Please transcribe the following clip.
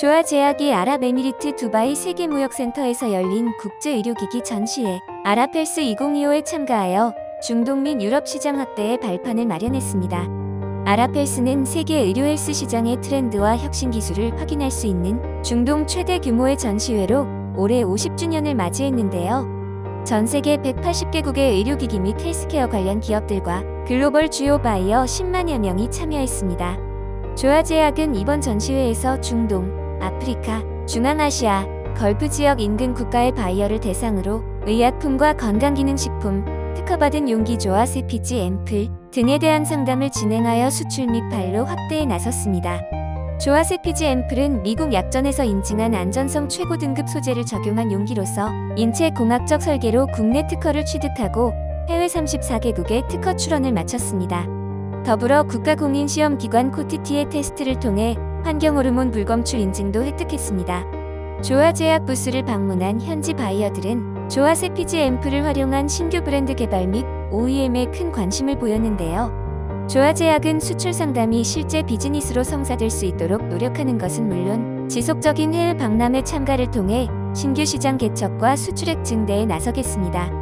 조아 제약이 아랍에미리트 두바이 세계무역센터에서 열린 국제의료기기 전시회 아랍헬스 2025에 참가하여 중동 및 유럽 시장 확대의 발판을 마련했습니다. 아랍헬스는 세계 의료 헬스 시장의 트렌드와 혁신 기술을 확인할 수 있는 중동 최대 규모의 전시회로 올해 50주년을 맞이했는데요. 전 세계 180개국의 의료기기 및 헬스케어 관련 기업들과 글로벌 주요 바이어 10만여 명이 참여했습니다. 조아제약은 이번 전시회에서 중동, 아프리카, 중앙아시아, 걸프 지역 인근 국가의 바이어를 대상으로 의약품과 건강기능식품, 특허받은 용기조와 세피지 앰플 등에 대한 상담을 진행하여 수출 및 발로 확대에 나섰습니다. 조아세피지 앰플은 미국 약전에서 인증한 안전성 최고 등급 소재를 적용한 용기로서 인체 공학적 설계로 국내 특허를 취득하고 해외 34개국의 특허 출원을 마쳤습니다. 더불어 국가공인시험기관 코티티의 테스트를 통해 환경호르몬 불검출 인증도 획득했습니다. 조아제약 부스를 방문한 현지 바이어들은 조아세피지 앰플을 활용한 신규 브랜드 개발 및 OEM에 큰 관심을 보였는데요. 조아제약은 수출 상담이 실제 비즈니스로 성사될 수 있도록 노력하는 것은 물론 지속적인 해외 박람회 참가를 통해 신규 시장 개척과 수출액 증대에 나서겠습니다.